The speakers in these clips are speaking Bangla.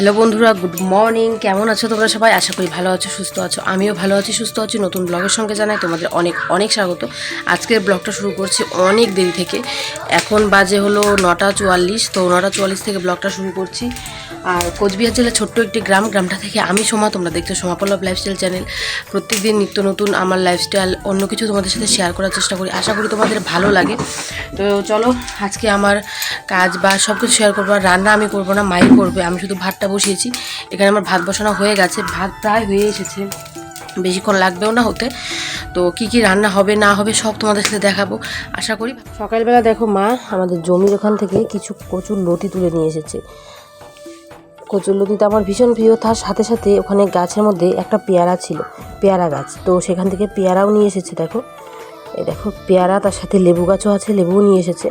হ্যালো বন্ধুরা, গুড মর্নিং। কেমন আছো তোমরা সবাই? আশা করি ভালো আছো, সুস্থ আছো। আমিও ভালো আছি, সুস্থ আছি। নতুন ব্লগের সঙ্গে জানাই তোমাদের অনেক অনেক স্বাগত। আজকের ব্লগটা শুরু করছি অনেক দেরি থেকে। এখন বাজে হলো নটা চুয়াল্লিশ, তো নটা চুয়াল্লিশ থেকে ব্লগটা শুরু করছি। আর কোচবিহার জেলার ছোট্ট একটি গ্রাম, গ্রামটা থেকে আমি সোমা, তোমরা দেখছ সোমা পল্লব লাইফস্টাইল চ্যানেল প্রত্যেকদিন নিত্য নতুন আমার লাইফস্টাইল অন্য কিছু তোমাদের সাথে শেয়ার করার চেষ্টা করি। আশা করি তোমাদের ভালো লাগে। তো চলো, আজকে আমার কাজ বা সব কিছু শেয়ার করব আর রান্না আমি করব না, মাই করবে। আমি শুধু ভাতটা বসিয়েছি। এখানে আমার ভাত বসানো হয়ে গেছে। ভাত প্রায় হয়ে এসেছে। বেশিক্ষণ লাগবেও না হতে। তো কি কি রান্না হবে, না হবে, সব তোমাদের সাথে দেখাবো। আশা করি সকালবেলা দেখো মা, আমাদের জমির ওখান থেকে কিছু কচুর লতি তুলে নিয়ে এসেছে। কচুর লতিটা আমার ভীষণ প্রিয়। তার সাথে সাথে ওখানে গাছের মধ্যে একটা পেয়ারা ছিল, পেয়ারা গাছ। তো সেখান থেকে পেয়ারাও নিয়ে এসেছে, দেখো। এই দেখো, পেয়ারা, তার সাথে লেবু গাছও আছে, লেবুও নিয়ে এসেছে।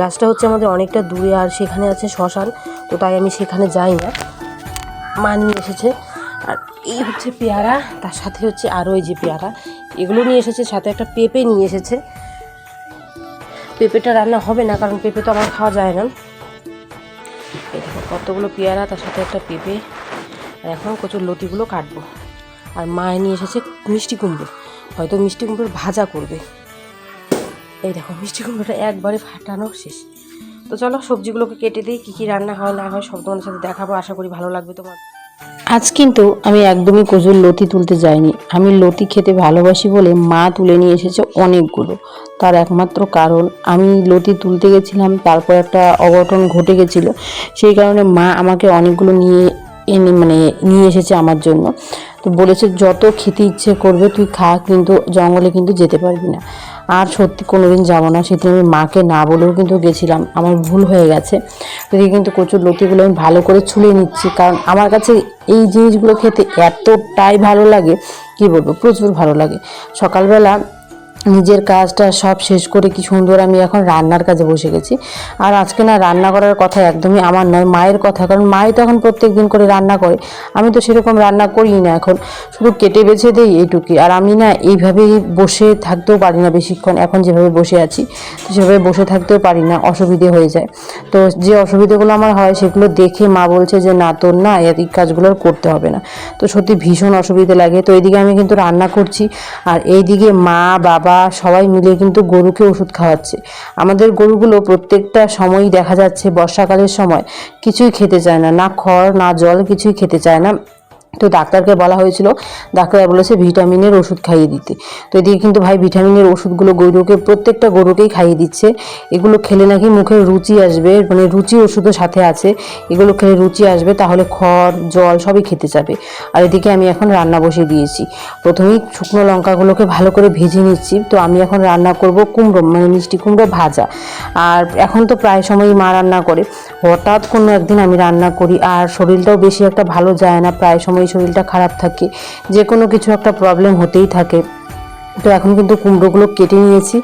গাছটা হচ্ছে আমাদের অনেকটা দূরে, আর সেখানে আছে শ্মশান, তো তাই আমি সেখানে যাই না। মা নিয়ে এসেছে। আর এই হচ্ছে পেয়ারা, তার সাথে হচ্ছে আরও এই যে পেয়ারা, এগুলো নিয়ে এসেছে, সাথে একটা পেঁপে নিয়ে এসেছে। পেঁপেটা রান্না হবে না, কারণ পেঁপে তো আমার খাওয়া যায় না। কতগুলো পেয়ারা, তার সাথে একটা পেঁপে, আর এখন কচুর লতিগুলো কাটবো। আর মায়ে নিয়ে এসেছে মিষ্টি কুমড়ো। হয়তো মিষ্টি কুমড়োর ভাজা করবে। এই দেখো, মিষ্টি কুমড়োটা একবারে ফাটানো শেষ। তো চলো সবজিগুলোকে কেটে দিই, কী কী রান্না হয়, না হয় সব তোমাদের সাথে দেখাবো, আশা করি ভালো লাগবে তোমার। আজ কিন্তু আমি একদমই কচুর লতি তুলতে যাইনি। আমি লতি খেতে ভালোবাসি বলে মা তুলে নিয়ে এসেছে অনেকগুলো। তার একমাত্র কারণ, আমি লতি তুলতে গেছিলাম, তারপর একটা অঘটন ঘটে গেছিল। সেই কারণে মা আমাকে অনেকগুলো নিয়ে এনে মানে নিয়ে এসেছে আমার জন্য। তো বলেছে, যত খেতে ইচ্ছে করবে, তুই খা, কিন্তু জঙ্গলে কিন্তু যেতে পারবি না। আর সত্যি কোনো দিন যাব না। সেদিন আমি মাকে না বলেও কিন্তু গেছিলাম। আমার ভুল হয়ে গেছে। এদিকে কিন্তু কচুর লতিগুলো আমি ভালো করে ছুলে নিচ্ছি। কারণ আমার কাছে এই জিনিসগুলো খেতে এতটাই ভালো লাগে, কি বলব, প্রচুর ভালো লাগে। সকালবেলা নিজের কাজটা সব শেষ করে কি সুন্দর আমি এখন রান্নার কাজে বসে গেছি। আর আজকে না রান্না করার কথা একদমই আমার নয়, মায়ের কথা, কারণ মাই তো এখন প্রত্যেক দিন করে রান্না করে। আমি তো সেরকম রান্না করি না এখন, শুধু কেটে বেছে দিই এইটুকুই আর আমি না এইভাবেই বসে থাকতেও পারি না বেশিক্ষণ, এখন যেভাবে বসে আছি সেভাবে বসে থাকতেও পারি না, অসুবিধে হয়ে যায়। তো যে অসুবিধেগুলো আমার হয় সেগুলো দেখে মা বলছে যে, না তোর না এই কাজগুলো করতে হবে না। তো সত্যি ভীষণ অসুবিধে লাগে। তো এইদিকে আমি কিন্তু রান্না করছি, আর এইদিকে মা, বাবা সবাই মিলে কিন্তু গরুকে ওষুধ খাওয়াচ্ছে। আমাদের গরুগুলো প্রত্যেকটা সময়ই দেখা যাচ্ছে বর্ষাকালের সময় কিছুই খেতে চায় না। না খড়, না জল, কিছুই খেতে চায় না। তো ডাক্তারকে বলা হয়েছিল ডাক্তার বলেছে ভিটামিনের ওষুধ খাইয়ে দিতে। তো এদিকে কিন্তু ভাই ভিটামিনের ওষুধগুলো গরুকে, প্রত্যেকটা গরুকেই খাইয়ে দিচ্ছে। এগুলো খেলে নাকি মুখের রুচি আসবে মানে রুচি ওষুধও সাথে আছে। এগুলো খেলে রুচি আসবে, তাহলে খড়, জল সবই খেতে যাবে আর এদিকে আমি এখন রান্না বসিয়ে দিয়েছি। প্রথমেই শুকনো লঙ্কাগুলোকে ভালো করে ভেজে নিচ্ছি। তো আমি এখন রান্না করব কুমড়ো মানে মিষ্টি কুমড়ো ভাজা। আর এখন তো প্রায় সময়ই মা রান্না করে। হঠাৎ কোনো একদিন আমি রান্না করি, আর শরীরটাও বেশি একটা ভালো যায় না, প্রায় সময় শরীরটা খারাপ থাকে যে কোনো কিছু একটা প্রবলেম হতেই থাকে। তো এখন কিন্তু কুমড়োগুলো কেটে নিয়েছি।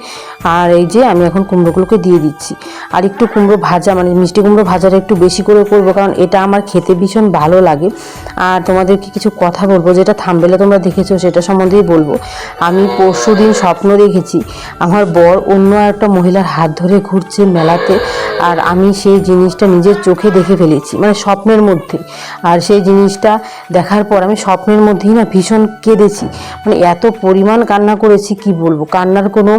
আর এই যে আমি এখন কুমড়োগুলোকে দিয়ে দিচ্ছি। আর একটু কুমড়ো ভাজা মানে মিষ্টি কুমড়ো ভাজাটা একটু বেশি করে করব, কারণ এটা আমার খেতে ভীষণ ভালো লাগে। আর তোমাদেরকে কিছু কথা বলব, যেটা থামবেলে তোমরা দেখেছ, সেটা সম্বন্ধেই বলব। আমি পরশু দিন স্বপ্ন দেখেছি, আমার বর অন্য একটা মহিলার হাত ধরে ঘুরছে মেলাতে, আর আমি সেই জিনিসটা নিজের চোখে দেখে ফেলেছি মানে স্বপ্নের মধ্যে। আর সেই জিনিসটা দেখার পর আমি স্বপ্নের মধ্যেই না ভীষণ কেঁদেছি মানে এত পরিমাণ কান্না করেছি, কি বলব? কান্নার কোনো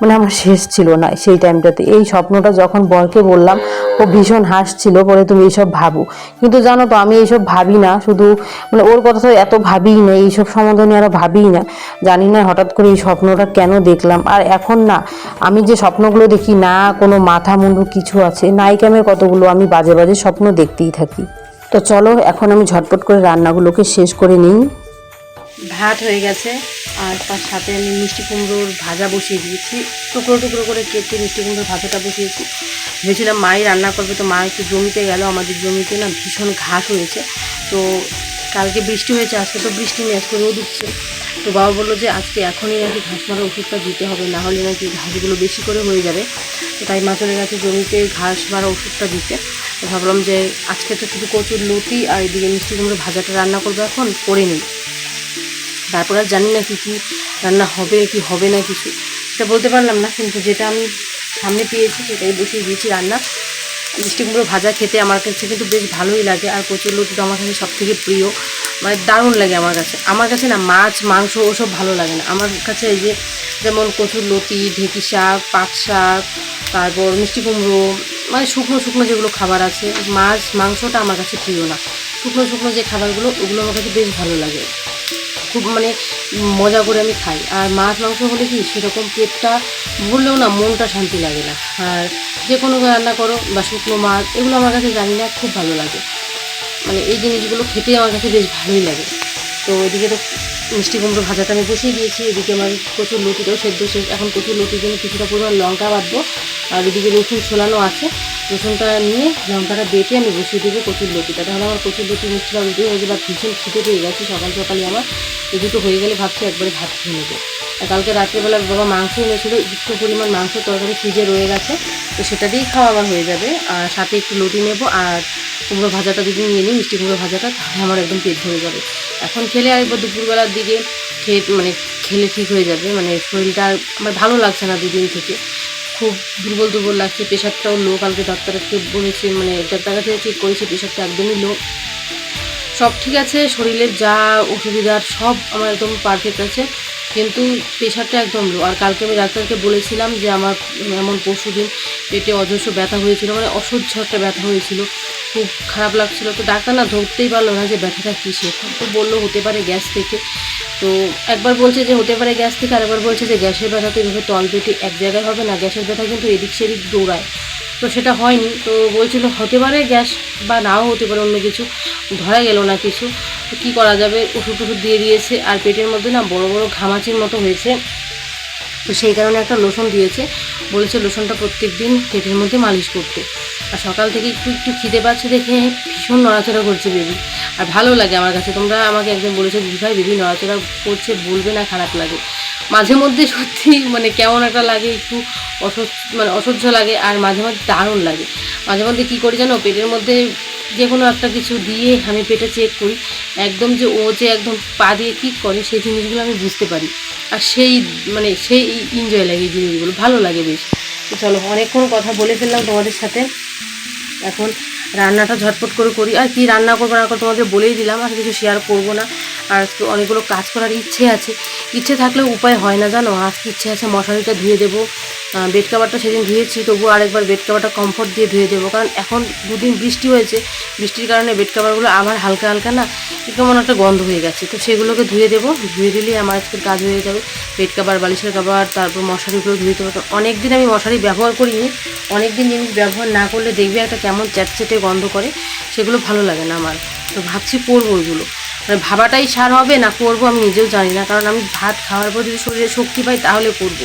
মানে আমার শেষ ছিল না সেই টাইমটাতে এই স্বপ্নটা যখন বরকে বললাম, ও ভীষণ হাসছিল বলে তুমি এইসব ভাবো। কিন্তু জানো তো, আমি এইসব ভাবি না, শুধু মানে ওর কথা তো এত ভাবিই না এইসব সম্বন্ধে আরও ভাবিই না। জানি না হঠাৎ করে এই স্বপ্নটা কেন দেখলাম। আর এখন না, আমি যে স্বপ্নগুলো দেখি, না কোনো মাথা মুন্ডু কিছু আছে নাই নাইকামের কতগুলো আমি বাজে বাজে স্বপ্ন দেখতেই থাকি। তো চলো, এখন আমি ঝটপট করে রান্নাগুলোকে শেষ করে নিই। ভাত হয়ে গেছে আর তার সাথে আমি মিষ্টি কুমড়োর ভাজা বসিয়ে দিয়েছি। টুকরো টুকরো করে কেটে মিষ্টি কুমড়োর ভাজাটা বসিয়েছি। ভেবেছিলাম মাই রান্না করবে, তো মা একটু জমিতে গেল। আমাদের জমিতে না ভীষণ ঘাস হয়েছে। তো কালকে বৃষ্টি হয়েছে, আজকে তো বৃষ্টি নেই, আজকে রোদ উঠছে। তো বাবা বলল যে আজকে এখনই নাকি ঘাস মারা ওষুধটা দিতে হবে, না হলে নাকি ঘাসগুলো বেশি করে হয়ে যাবে। তো তাই মা চলে গেছে জমিতে ঘাস মারা ওষুধটা দিতে। তো ভাবলাম যে আজকে তো শুধু কচুর লতি আর এদিকে মিষ্টি কুমড়ো ভাজাটা রান্না করব এখন, করে নিই। তারপর আর জানি না কি, কী রান্না হবে, কি হবে না কিছু। সেটা বলতে পারলাম না, কিন্তু যেটা আমি সামনে পেয়েছি, সেটাই বসিয়ে দিয়েছি রান্না। মিষ্টি কুমড়ো ভাজা খেতে আমার কাছে কিন্তু বেশ ভালোই লাগে, আর কচুর লতি তো আমার কাছে সব থেকে প্রিয়। মানে দারুণ লাগে আমার কাছে। আমার কাছে না মাছ, মাংস ওসব ভালো লাগে না। আমার কাছে এই যে যেমন কচুর লতি, ঢেঁকি শাক, পাট শাক, তারপর মিষ্টি কুমড়ো মানে শুকনো শুকনো যেগুলো খাবার আছে, মাছ, মাংসটা আমার কাছে প্রিয় না। শুকনো শুকনো যে খাবারগুলো, ওগুলো আমার কাছে বেশ ভালো লাগে। খুব মানে মজা করে আমি খাই। আর মাছ, মাংস হলে কি সেরকম পেটটা ভরলেও না, মনটা শান্তি লাগে না। আর যে কোনো রান্না করো বা শুকনো মাছ, এগুলো আমার কাছে জানি না, খুব ভালো লাগে। মানে এই জিনিসগুলো খেতে আমার কাছে বেশ ভালোই লাগে। তো এদিকে তো মিষ্টি কুমড়ো ভাজাটা আমি বসিয়ে দিয়েছি, এদিকে আমার প্রচুর লুটিটাও সেদ্ধ শেষ। এখন প্রচুর লতির জন্য কিছুটা পরিমাণ লঙ্কা বাঁধবো আর এদিকে রসুন ছোলানো আছে। রসুনটা নিয়ে লঙ্কাটা বেটে আমি বসিয়ে দেবো কচুর লতিটা। তাহলে আমার কচুর লতি মিষ্টিটা রেডি হয়ে আর ভীষণ খিদে পেয়ে গেছে সকাল সকালে আমার। এই দুটো হয়ে গেলে ভাবছি একবারে ভাত খেয়ে নেব। আর কালকে রাত্রেবেলা বাবা মাংস এনেছিল, একটু পরিমাণ মাংস তরকারি ফ্রিজে রয়ে গেছে, তো সেটা দিয়েই খাওয়া আমার হয়ে যাবে। আর সাথে একটু লতি নেব আর কুমড়ো ভাজাটা যদি নিয়ে নিই, মিষ্টি কুমড়ো ভাজাটা, তাহলে আমার একদম পেট ভরে যাবে। এখন খেলে আরেকবার দুপুরবেলার দিকে খেয়ে মানে খেলে ঠিক হয়ে যাবে মানে শরীরটা আর আমার ভালো লাগছে না দুদিন থেকে। খুব দুর্বল দুর্বল লাগছে প্রেশারটাও লো, কালকে ডাক্তারকে বলেছে মানে ডাক্তার কাছে চেক করেছে প্রেশারটা একদমই লো। সব ঠিক আছে, শরীরের যা অসুবিধার সব আমার একদম পারফেক্ট আছে, কিন্তু প্রেশারটা একদম লো। আর কালকে আমি ডাক্তারকে বলেছিলাম যে আমার এমন পরশু দিন পেটে অজস্র ব্যথা হয়েছিল মানে অসহ্য একটা ব্যথা হয়েছিল, খুব খারাপ লাগছিল। তো ডাক্তার না ধরতেই পারল না যে ব্যথাটা কিসে তো বলল, হতে পারে গ্যাস থেকে। তো একবার বলছে যে হতে পারে গ্যাস থেকে আরেকবার বলছে যে গ্যাসের ব্যথা তো এভাবে তল পেটে এক জায়গায় হবে না, গ্যাসের ব্যথা কিন্তু এদিক সেদিক দৌড়ায়। তো সেটা হয়নি, তো বলছিল হতে পারে গ্যাস বা নাও হতে পারে অন্য কিছু, ধরা গেল না কিছু। তো কী করা যাবে? ওষুধ টষুধ দিয়ে দিয়েছে আর পেটের মধ্যে না বড় বড় ঘামাচির মতো হয়েছে। তো সেই কারণে একটা লোশন দিয়েছে, বলেছে লোশনটা প্রত্যেক দিন পেটের মধ্যে মালিশ করতে। আর সকাল থেকে একটু একটু খিদে পাচ্ছে দেখে ভীষণ নড়াচড়া করছে বেবি। আর ভালো লাগে আমার কাছে। তোমরা আমাকে একজন বলেছ, দিদি ভাই বেবি নড়াচড়া করছে, বলবে না, খারাপ লাগে। মাঝে মধ্যে সত্যি মানে কেমন একটা লাগে, একটু অসহ্য মানে অসহ্য লাগে আর মাঝে মাঝে দারুণ লাগে। মাঝে মধ্যে কী করি জানো, পেটের মধ্যে যে কোনো একটা কিছু দিয়ে আমি পেটে চেক করি, একদম যে ও যে একদম পা দিয়ে কিক করে, সেই জিনিসগুলো আমি বুঝতে পারি। আর সেই মানে সেই এনজয় লাগে এই জিনিসগুলো, ভালো লাগে বেশ। চলো, অনেকক্ষণ কথা বলে ফেললাম তোমাদের সাথে। এখন রান্নাটা ঝটপট করে করি। আর কি রান্না করব না তোমাদের বলেই দিলাম, আর কিছু শেয়ার করব না। আর তো অনেকগুলো কাজ করার ইচ্ছে আছে। ইচ্ছে থাকলে উপায় হয় না, জানো? আজকে ইচ্ছে আছে, মশারিটা ধুয়ে দেবো। বেড কাভারটা সেদিন ধুয়েছি, তবুও আরেকবার বেড কাভারটা কমফোর্ট দিয়ে ধুয়ে দেবো। কারণ এখন দুদিন বৃষ্টি হয়েছে, বৃষ্টির কারণে বেড কাভারগুলো আবার হালকা হালকা না কেমন একটা গন্ধ হয়ে গেছে। তো সেগুলোকে ধুয়ে দেবো, ধুয়ে দিলেই আমার আজকের কাজ হয়ে যাবে। বেড কাভার বালিশের কাভার তারপর মশারিগুলো ধুয়ে দেবো। অনেক দিন আমি মশারি ব্যবহার করিনি অনেক দিন জিনিস ব্যবহার না করলে দেখবে একটা কেমন চ্যাটচেটে গন্ধ করে, সেগুলো ভালো লাগে না আমার। তো ভাবছি করব ওইগুলো মানে ভাবাটাই সার হবে না করব আমি নিজেও জানি না। কারণ আমি ভাত খাওয়ার পর যদি শরীরে শক্তি পাই তাহলে করব।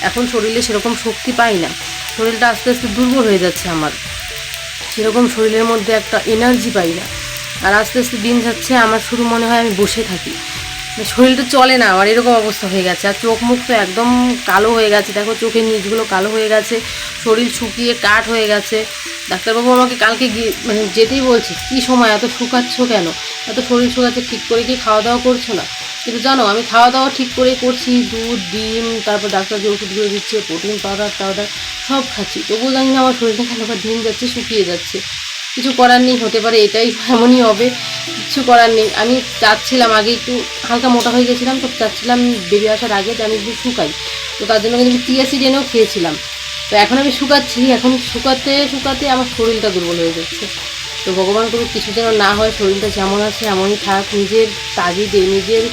এখন শরীরে সেরকম শক্তি পাই না। শরীরটা আস্তে আস্তে দুর্বল হয়ে যাচ্ছে আমার। সেরকম শরীরের মধ্যে একটা এনার্জি পাই না। আর আস্তে আস্তে দিন যাচ্ছে, আমার শুরু মনে হয় আমি বসে থাকি। শরীরটা চলে না আমার এরকম অবস্থা হয়ে গেছে। আর চোখ মুখ তো একদম কালো হয়ে গেছে। দেখো, চোখের নিচগুলো কালো হয়ে গেছে, শরীর শুকিয়ে কাঠ হয়ে গেছে। ডাক্তারবাবু আমাকে কালকে গিয়ে মানে যেতেই বলছে, কী সময়? এত শুকাচ্ছ কেন? এত শরীর শুকাচ্ছে, ঠিক করে কি খাওয়া দাওয়া করছ না? কিন্তু জানো, আমি খাওয়া দাওয়া ঠিক করে করছি, দুধ, ডিম, তারপর ডাক্তার যে ওষুধগুলো দিচ্ছে, প্রোটিন, পাউডার, টাউডার, সব খাচ্ছি। তবুও জানি না আমার শরীরটা কেন দিন যাচ্ছে, শুকিয়ে যাচ্ছে। কিছু করার নেই, হতে পারে এটাই এমনই হবে, কিছু করার নেই। আমি চাচ্ছিলাম আগে একটু হালকা মোটা হয়ে গেছিলাম, তো চাচ্ছিলাম বেরিয়ে আসার আগে যে আমি একটু শুকাই। তো তার জন্য কিন্তু আমি টিয়াসিড এনেও খেয়েছিলাম। তো এখন আমি শুকাচ্ছি, এখন শুকাতে শুকাতে আমার শরীরটা দুর্বল হয়ে যাচ্ছে। তো ভগবান করুক, কিছু যেন না হয়, শরীরটা যেমন আছে এমনই থাক, নিজের তাগিদে নিজের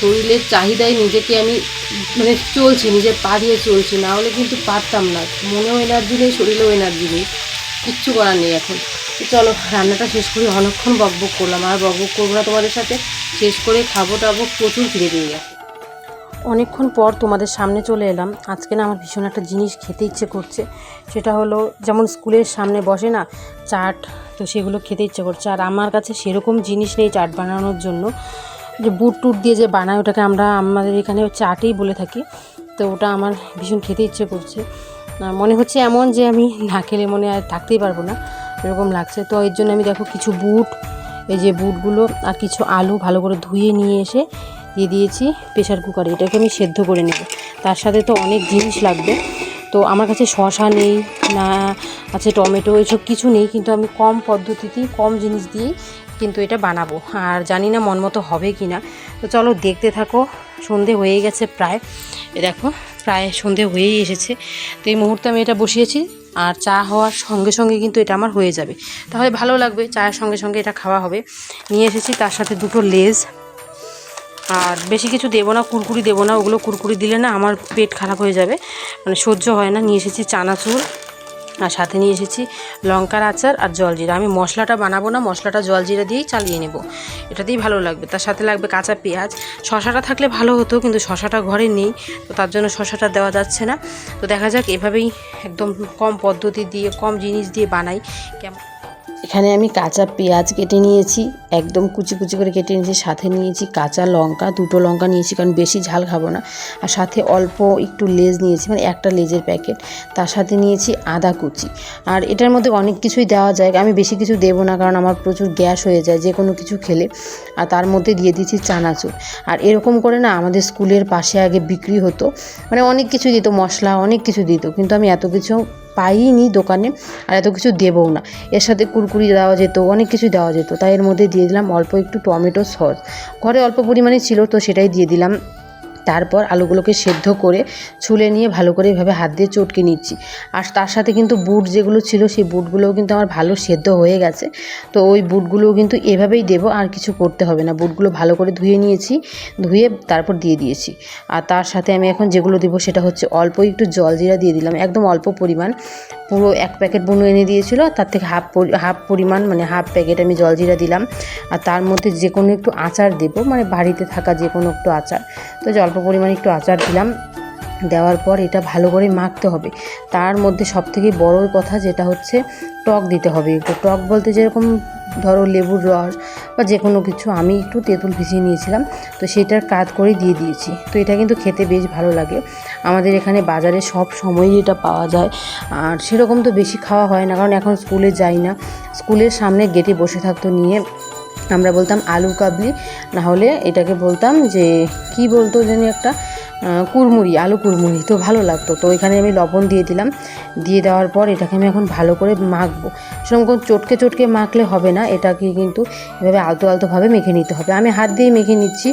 শরীরের চাহিদায় নিজেকে আমি মানে চলছি, নিজের পা দিয়ে চলছি, না হলে কিন্তু পারতাম না। মনেও এনার্জি নেই, শরীরেও এনার্জি নেই। কিচ্ছু করার নেই এখন। চলো, রান্নাটা শেষ করি অনেকক্ষণ বকবক করলাম। আর বকবক করব না তোমাদের সাথে, শেষ করে খাব টাবো প্রচুর ফিরে পেয়ে গেছে। অনেকক্ষণ পর তোমাদের সামনে চলে এলাম। আজকে না আমার ভীষণ একটা জিনিস খেতে ইচ্ছে করছে। সেটা হলো, যেমন স্কুলের সামনে বসে না চাট, তো সেগুলো খেতে ইচ্ছে করছে। আর আমার কাছে সেরকম জিনিস নেই চাট বানানোর জন্য। যে বুট টুট দিয়ে যে বানায় ওটাকে আমরা আমাদের এখানে চাটেই বলে থাকি। তো ওটা আমার ভীষণ খেতে ইচ্ছে করছে। মনে হচ্ছে এমন যে আমি না খেলে মনে আর থাকতেই পারব না। এরকম লাগছে। তো এর জন্য আমি দেখো কিছু বুট, এই যে বুটগুলো আর কিছু আলু ভালো করে ধুয়ে নিয়ে এসে দিয়ে দিয়েছি প্রেশার কুকারে। এটাকে আমি সেদ্ধ করে নেব। তার সাথে তো অনেক জিনিস লাগবে। তো আমার কাছে শশা নেই, না আছে টমেটো, এসব কিছু নেই, কিন্তু আমি কম পদ্ধতিতেই কম জিনিস দিয়েই কিন্তু এটা বানাবো। আর জানি না মন মতো হবে কি না। তো চলো দেখতে থাকো, সন্ধে হয়ে গেছে প্রায়। দেখো, প্রায় সন্ধে হয়েই এসেছে। তো এই মুহূর্তে আমি এটা বসিয়েছি। আর চা হওয়ার সঙ্গে সঙ্গে কিন্তু এটা আমার হয়ে যাবে। তাহলে ভালো লাগবে, চায়ের সঙ্গে সঙ্গে এটা খাওয়া হবে। নিয়ে এসেছি তার সাথে দুটো লেজ। আর বেশি কিছু দেবো না, কুরকুরি দেবো না, ওগুলো কুরকুরি দিলে না আমার পেট খারাপ হয়ে যাবে মানে সহ্য হয় না। নিয়ে এসেছি চানাচুর। আর সাথে নিয়ে এসেছি লঙ্কার আচার আর জলজিরা আমি মশলাটা বানাবো না, মশলাটা জলজিরা দিয়েই চালিয়ে নেব। দিয়েই ভালো লাগবে। তার সাথে লাগবে কাঁচা পেঁয়াজ। শশাটা থাকলে ভালো হতো, কিন্তু শশাটা ঘরে নেই, তো তার জন্য শশাটা দেওয়া যাচ্ছে না। তো দেখা যাক, এভাবেই একদম কম পদ্ধতি দিয়ে, কম জিনিস দিয়ে বানাই। কেমন এখানে আমি কাঁচা পেঁয়াজ কেটে নিয়েছি, একদম কুচি কুচি করে কেটে নিয়েছি, সাথে নিয়েছি কাঁচা লঙ্কা, দুটো লঙ্কা নিয়েছি, কারণ বেশি ঝাল খাব না। আর সাথে অল্প একটু লেজ নিয়েছি মানে একটা লেজের প্যাকেট, তার সাথে নিয়েছি আদা কুচি। আর এটার মধ্যে অনেক কিছুই দেওয়া যায়, আমি বেশি কিছু দেবো না, কারণ আমার প্রচুর গ্যাস হয়ে যায় যে কোনো কিছু খেলে। আর তার মধ্যে দিয়ে দিয়েছি চানাচুর। আর এরকম করে না আমাদের স্কুলের পাশে আগে বিক্রি হতো মানে অনেক কিছু দিত, মশলা অনেক কিছু দিত, কিন্তু আমি এত কিছু পাইনি দোকানে, আর এত কিছু দেবও না। এর সাথে কুরকুরি দেওয়া যেত, অনেক কিছু দেওয়া যেত, তাই এর মধ্যে দিয়ে দিলাম অল্প একটু টমেটো সস। ঘরে অল্প পরিমাণে ছিল তো সেটাই দিয়ে দিলাম। তারপর আলুগুলোকে সেদ্ধ করে ছুলে নিয়ে ভালো করে এভাবে হাত দিয়ে চটকে নিচ্ছি। আর তার সাথে কিন্তু বুট যেগুলো ছিল, সেই বুটগুলোও কিন্তু আমার ভালো সেদ্ধ হয়ে গেছে। তো ওই বুটগুলোও কিন্তু এভাবেই দেবো, আর কিছু করতে হবে না। বুটগুলো ভালো করে ধুয়ে নিয়েছি, ধুয়ে তারপর দিয়ে দিয়েছি। আর তার সাথে আমি এখন যেগুলো দেবো সেটা হচ্ছে অল্প একটু জল জিরা দিয়ে দিলাম, একদম অল্প পরিমাণ। পুরো এক প্যাকেট বুনো এনে দিয়েছিল, তার থেকে হাফ হাফ পরিমাণ মানে হাফ প্যাকেট আমি জলজিরা দিলাম। আর তার মধ্যে যে কোনো একটু আচার দেবো মানে বাড়িতে থাকা যে কোনো একটু আচার। তো অল্প পরিমাণে একটু আচার দিলাম। দেওয়ার পর এটা ভালো করে মাখতে হবে। তার মধ্যে সবথেকে বড় কথা যেটা হচ্ছে টক দিতে হবে। একটু টক বলতে যেরকম ধরো লেবুর রস বা যে কোনো কিছু, আমি একটু তেঁতুল ভিজিয়ে নিয়েছিলাম। তো সেটার কাজ করে দিয়ে দিয়েছি। তো এটা কিন্তু খেতে বেশ ভালো লাগে। আমাদের এখানে বাজারে সব সময়ই এটা পাওয়া যায়। আর সেরকম তো বেশি খাওয়া হয় না, কারণ এখন স্কুলে যাই না। স্কুলের সামনে গেটে বসে থাকতো নিয়ে আমরা বলতাম আলু কাবলি না হলে এটাকে বলতাম যে কি বলতো জানি একটা আহ, কুড়মুড়ি আলু কুড়মুড়ি তো ভালো লাগতো। তো এখানে আমি লবণ দিয়ে দিলাম। দিয়ে দেওয়ার পর এটাকে আমি এখন ভালো করে মাখবো। সেরকম চটকে চটকে মাখলে হবে না এটাকে কিন্তু এভাবে আলতো আলতোভাবে মেখে নিতে হবে। আমি হাত দিয়ে মেখে নিচ্ছি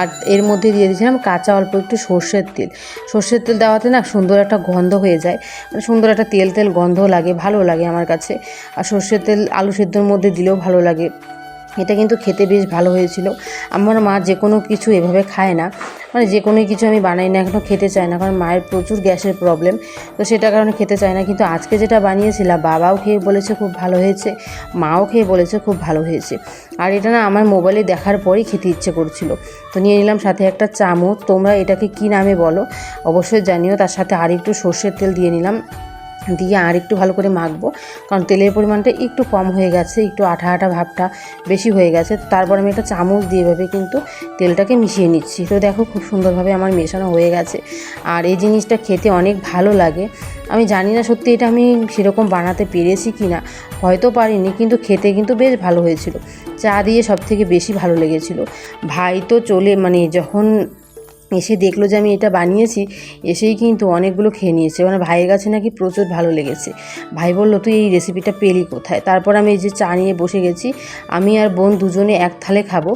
আর এর মধ্যে দিয়ে দিয়েছিলাম কাঁচা অল্প একটু সর্ষের তেল। সর্ষের তেল দেওয়াতে না সুন্দর একটা গন্ধ হয়ে যায় মানে সুন্দর একটা তেল তেল গন্ধ লাগে ভালো লাগে আমার কাছে। আর সর্ষের তেল আলু সেদ্ধর মধ্যে দিলেও ভালো লাগে। এটা কিন্তু খেতে বেশ ভালো হয়েছিল। আমার মা যে কোনো কিছু এভাবে খায় না। মানে যে কোনো কিছু আমি বানাই না এখনও খেতে চায় না। কারণ মায়ের প্রচুর গ্যাসের প্রবলেম তো সেটার কারণে খেতে চায় না। কিন্তু আজকে যেটা বানিয়েছিলাম, বাবাও খেয়ে বলেছে খুব ভালো হয়েছে, মাও খেয়ে বলেছে খুব ভালো হয়েছে। আর এটা না আমার মোবাইলে দেখার পরেই খেতে ইচ্ছে করছিল। তো নিয়ে নিলাম সাথে একটা চামচ। তোমরা এটাকে কি নামে বলো? অবশ্যই জানিও। তার সাথে আর একটু সর্ষের তেল দিয়ে নিলাম। দিয়ে আর একটু ভালো করে মাখবো। কারণ তেলের পরিমাণটা একটু কম হয়ে গেছে, একটু আঠা আঠা ভাবটা বেশি হয়ে গেছে। তারপর আমি একটা চামচ দিয়ে এভাবে কিন্তু তেলটাকে মিশিয়ে নিচ্ছি। তো দেখো খুব সুন্দরভাবে আমার মেশানো হয়ে গেছে। আর এই জিনিসটা খেতে অনেক ভালো লাগে। আমি জানি না সত্যি এটা আমি সেরকম বানাতে পেরেছি কি না হয়তো পারিনি, কিন্তু খেতে কিন্তু বেশ ভালো হয়েছিল। চা দিয়ে সব থেকে বেশি ভালো লেগেছিল। ভাই তো চলে মানে যখন এসে দেখল যে আমি এটা বানিয়েছি, এসেই কিন্তু অনেকগুলো খেয়ে নিয়েছে। মানে ভাইয়ের কাছে নাকি প্রচুর ভালো লেগেছে। ভাই বলল, তুই এই রেসিপিটা পেলি কোথায়? তারপর আমি এই যে চা নিয়ে বসে গেছি, আমি আর বোন দুজনে এক থালে খাব।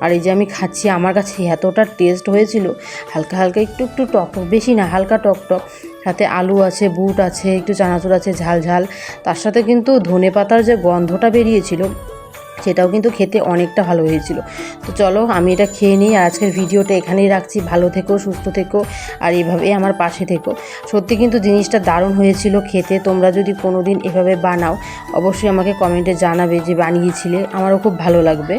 আর এই যে আমি খাচ্ছি, আমার কাছে এতটা টেস্ট হয়েছিল, হালকা হালকা একটু একটু টক বেশি না, হালকা টক টক। সাথে আলু আছে, বুট আছে, একটু চানাচুর আছে, ঝাল ঝাল। তার সাথে কিন্তু ধনে পাতার যে গন্ধটা বেরিয়েছিল সেটাও কিন্তু খেতে অনেকটা ভালো হয়েছিল। তো চলো, আমি এটা খেয়ে নিই। আজকের ভিডিওটা এখানেই রাখছি। ভালো থেকো, সুস্থ থেকো, আর এভাবে আমার পাশে থেকো। সত্যি কিন্তু জিনিসটা দারুণ হয়েছিল খেতে। তোমরা যদি কোনো দিন এভাবে বানাও, অবশ্যই আমাকে কমেন্টে জানাবে যে বানিয়েছিলে। আমারও খুব ভালো লাগবে।